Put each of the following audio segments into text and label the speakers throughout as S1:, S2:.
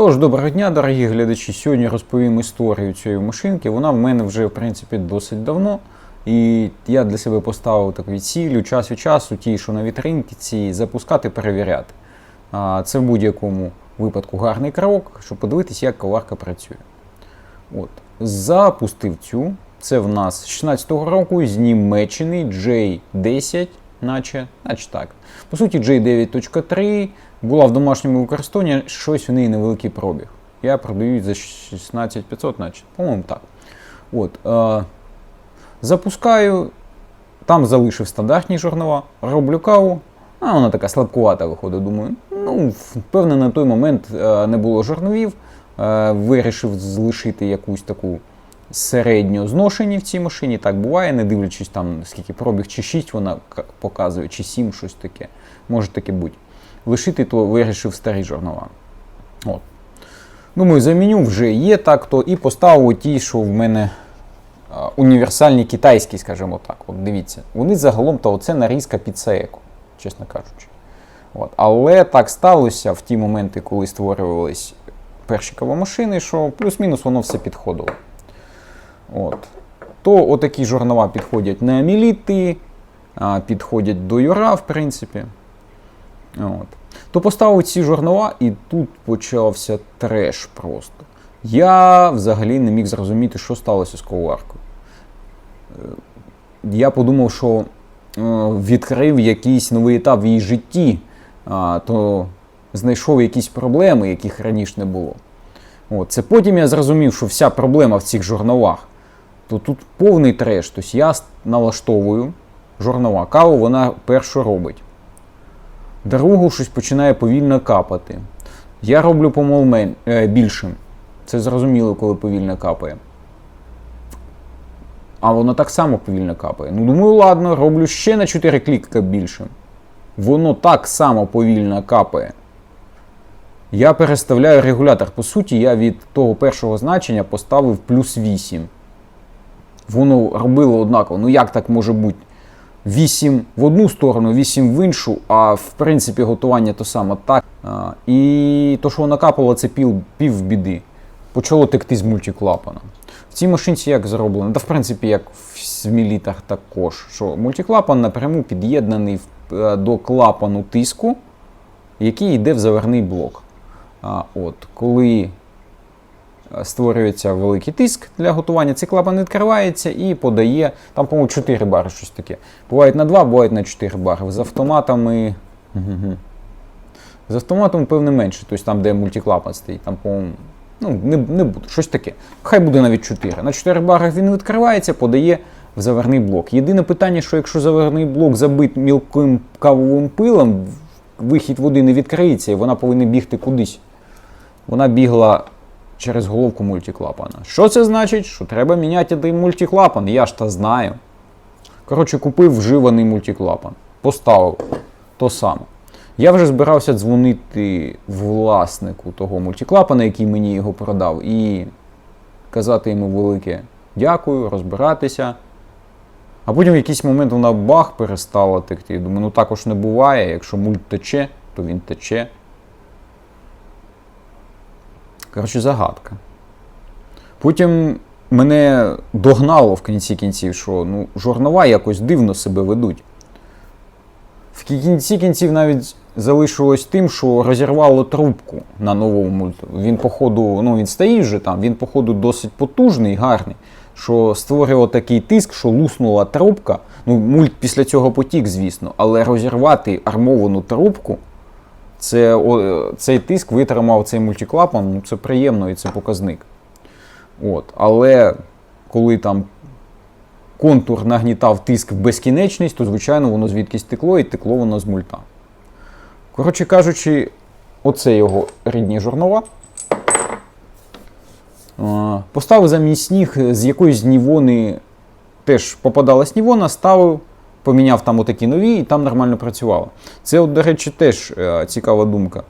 S1: Тож, доброго дня, дорогі глядачі. Сьогодні розповім історію цієї машинки. Вона в мене вже, в принципі, досить давно. І я для себе поставив таку цілю час від часу, ті, що на вітринці, ці, запускати, перевіряти. Це в будь-якому випадку гарний крок, щоб подивитися, як коварка працює. От. Запустив цю. Це в нас 16-го року з Німеччини J10, наче, наче так. По суті, J9.3 була в домашньому використанні, щось в неї невеликий пробіг. Я продаю за 16500, наче, по-моєму, так. От, е, запускаю, там залишив стандартні журнала, роблю каву, а вона така слабкувата виходить. Думаю, ну, певне, на той момент е, не було журналів, е, вирішив залишити якусь таку середньо зношені в цій машині. Так буває, не дивлячись там, скільки пробіг, чи 6 вона показує, чи 7, щось таке. Може таке бути. Лишити, то вирішив старі журнала. От. Думаю, заміню вже є так, то і поставив ті, що в мене універсальні китайські, скажімо так. От дивіться, вони загалом то оце нарізка під Саеко, чесно кажучи. От. Але так сталося в ті моменти, коли створювались перші кавомашини, що плюс-мінус воно все підходило. От. То отакі журнала підходять на аміліти, а, підходять до Юра, в принципі. От. То поставив ці журнала, і тут почався треш просто. Я взагалі не міг зрозуміти, що сталося з коваркою. Е, Я подумав, що е, відкрив якийсь новий етап в її житті, то знайшов якісь проблеми, яких раніше не було. От. Це потім я зрозумів, що вся проблема в цих журналах. То тут повний треш. Тобто я налаштовую журнала. Каву вона першу робить. Другу щось починає повільно капати. Я роблю помол мен- е, більшим. Це зрозуміло, коли повільно капає. А воно так само повільно капає. Ну, думаю, ладно, роблю ще на 4 кліка більшим. Воно так само повільно капає. Я переставляю регулятор. По суті, я від того першого значення поставив плюс 8. Воно робило однаково. Ну як так може бути? 8 в одну сторону, 8 в іншу, а в принципі готування то саме так. А, і то, що воно капало, це пів, пів біди. Почало текти з мультиклапана. В цій машинці як зроблено? Та в принципі, як в мілітах також, що мультиклапан напряму під'єднаний е, до клапану тиску, який йде в заверний блок. А, от, коли створюється великий тиск для готування, цей клапан відкривається і подає, там, по-моєму, 4 бари, щось таке. Бувають на 2, бувають на 4 бари. З автоматами. З автоматом, певне, менше, тобто там, де мультиклапан стоїть, там, по-моєму, ну, не, не буде, щось таке. Хай буде навіть 4. На 4 барах він відкривається, подає в заверний блок. Єдине питання, що якщо заверний блок забит мілким кавовим пилом, вихід води не відкриється і вона повинна бігти кудись. Вона бігла через головку мультиклапана. Що це значить? Що треба міняти той мультиклапан, я ж та знаю. Коротше, купив вживаний мультиклапан. Поставив то саме. Я вже збирався дзвонити власнику того мультиклапана, який мені його продав, і казати йому велике дякую, розбиратися. А потім в якийсь момент вона бах перестала текти. Думаю, ну також не буває. Якщо мульт тече, то він тече. Коротше, загадка. Потім мене догнало в кінці кінців, що ну, журнала якось дивно себе ведуть. В кінці кінців навіть залишилось тим, що розірвало трубку на новому мульту. Він, походу, ну він стоїть вже там, він, походу, досить потужний, гарний, що створював такий тиск, що луснула трубка. Ну, мульт після цього потік, звісно, але розірвати армовану трубку. Це, о, цей тиск витримав цей мультиклапан, ну це приємно і це показник. От. Але коли там контур нагнітав тиск в безкінечність, то, звичайно, воно звідкись текло і текло воно з мульта. Коротше кажучи, оце його рідні журнала. Е, Поставив замість ніг з якоїсь нівони, теж попадалась нівона, ставив, поміняв там отакі нові, і там нормально працювало. Це, от, до речі, теж е, цікава думка.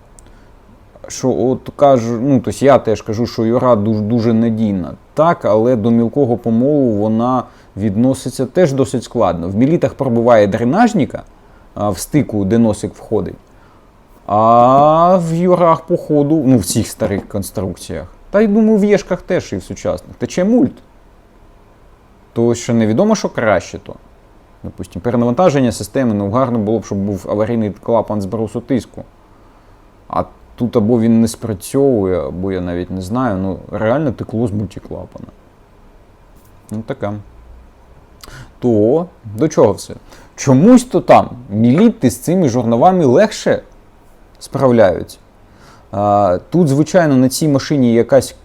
S1: Що от кажу, ну тобто я теж кажу, що Юра дуже, дуже надійна. Так, але до мілкого помолу вона відноситься теж досить складно. В мілітах пробиває дренажника в стику, де носик входить. А в юрах, походу, ну в цих старих конструкціях. Та й думаю, в єшках теж і в сучасних. Тече мульт. То що невідомо, що краще то. Допустим, перенавантаження системи, ну гарно було б, щоб був аварійний клапан збросу тиску. А тут або він не спрацьовує, або я навіть не знаю, ну реально текло з мультиклапана. Ну така. То до чого все? Чомусь то там міліти з цими жорновами легше справляються. Тут, звичайно, на цій машині якась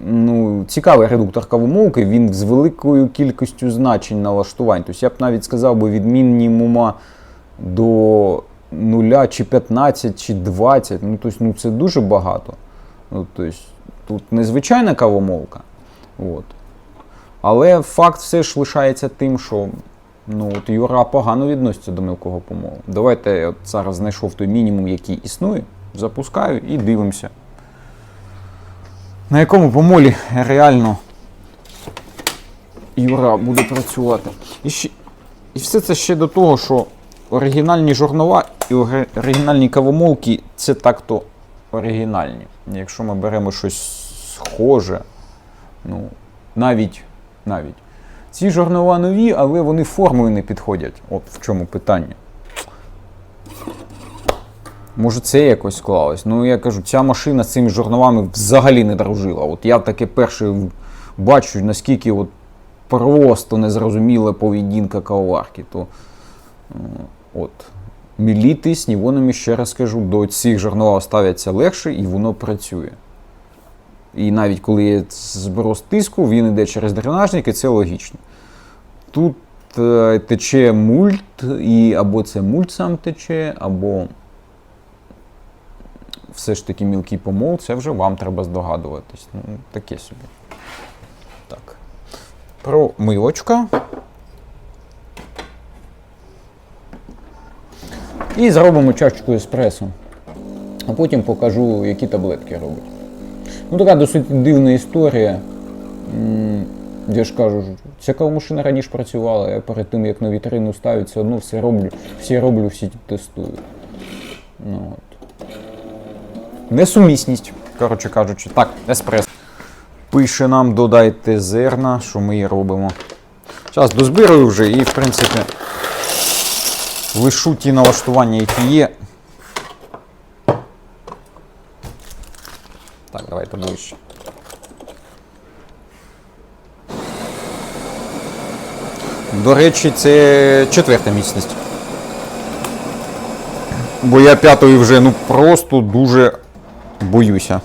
S1: ну, цікавий редуктор кавомолки, він з великою кількістю значень налаштувань. Тобто я б навіть сказав би від мінімума до 0 чи 15 чи 20. Ну, тобто, ну це дуже багато. Ну, тобто, тут незвичайна кавомолка. От. Але факт все ж лишається тим, що ну, от Юра погано відноситься до мілкого помолу. Давайте я от зараз знайшов той мінімум, який існує, запускаю і дивимося. На якому помолі реально Юра буде працювати. І, ще, і все це ще до того, що оригінальні жорнова і оригінальні кавомолки це так-то оригінальні. Якщо ми беремо щось схоже, ну, навіть, навіть. Ці жорнова нові, але вони формою не підходять. От в чому питання. Може, це якось склалось. Ну, я кажу, ця машина з цими жорновами взагалі не дружила. От я таке перше бачу, наскільки от просто незрозуміла поведінка кавоварки. То е, от. Міліти з нівонами, ще раз кажу, до цих жорнова ставляться легше і воно працює. І навіть коли є зброс тиску, він йде через дренажник, і це логічно. Тут е, тече мульт, і або це мульт сам тече, або все ж таки мілкий помол, це вже вам треба здогадуватись. Ну, таке собі. Так. Промивочка. І зробимо чашечку еспресо. А потім покажу, які таблетки робить. Ну, така досить дивна історія. Я ж кажу, ця кавомашина раніше працювала, я перед тим, як на вітрину ставлю, все одно все роблю, всі роблю, всі тестую. Ну. Несумісність, коротше кажучи. Так, еспресо. Пише нам, додайте зерна, що ми і робимо. Зараз дозбирую вже і, в принципі, лишу ті налаштування, які є. Так, давайте ближче. До речі, це четверта міцність. Бо я п'ятої вже ну просто дуже боюся.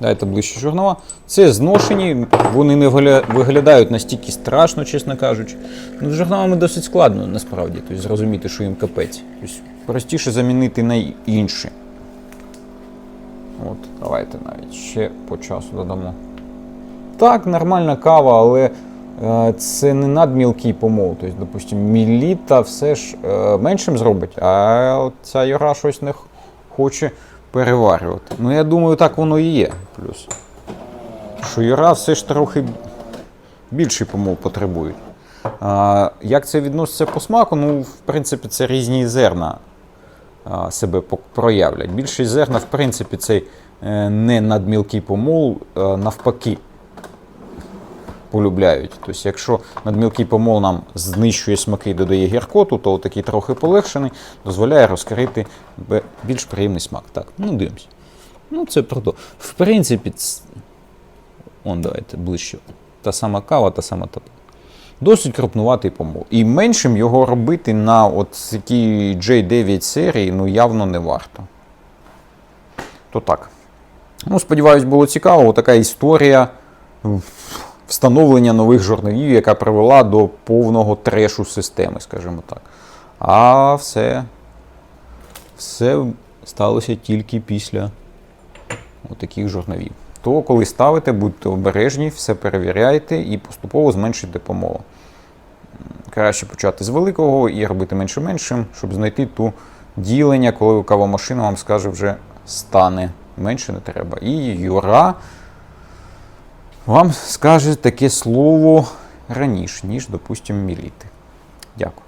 S1: Дайте ближче журнала. Це зношені, вони не виглядають настільки страшно, чесно кажучи. Ну, з журналами досить складно насправді, тобто зрозуміти, що їм капець. Тобто простіше замінити на інші. От, давайте навіть ще по часу додамо. Так, нормальна кава, але це не надмілкий помол. Тобто, допустимо, міліта все ж е, меншим зробить, а ця юра щось не хоче переварювати. Ну, я думаю, так воно і є. Плюс. Що юра все ж трохи більший помол потребують. Як це відноситься по смаку? Ну, в принципі, це різні зерна себе проявлять. Більшість зерна, в принципі, цей е, не надмілкий помол, е, навпаки полюбляють. Тобто, якщо надмілкий помол нам знищує смаки і додає гіркоту, то такий трохи полегшений дозволяє розкрити більш приємний смак. Так, ну дивимося. Ну, це про то. В принципі, он, давайте ближче. Та сама кава, та сама та. Досить крупнуватий помол. І меншим його робити на от такій J9 серії ну, явно не варто. То так. Ну, сподіваюсь, було цікаво. Така історія встановлення нових журналів, яка привела до повного трешу системи, скажімо так. А все, все сталося тільки після таких журналів. То, коли ставите, будьте обережні, все перевіряйте і поступово зменшуйте помолу. Краще почати з великого і робити менше-меншим, щоб знайти ту ділення, коли кавомашина вам скаже, вже стане. Менше не треба. І Юра вам скаже таке слово раніше, ніж, допустимо, міліти. Дякую.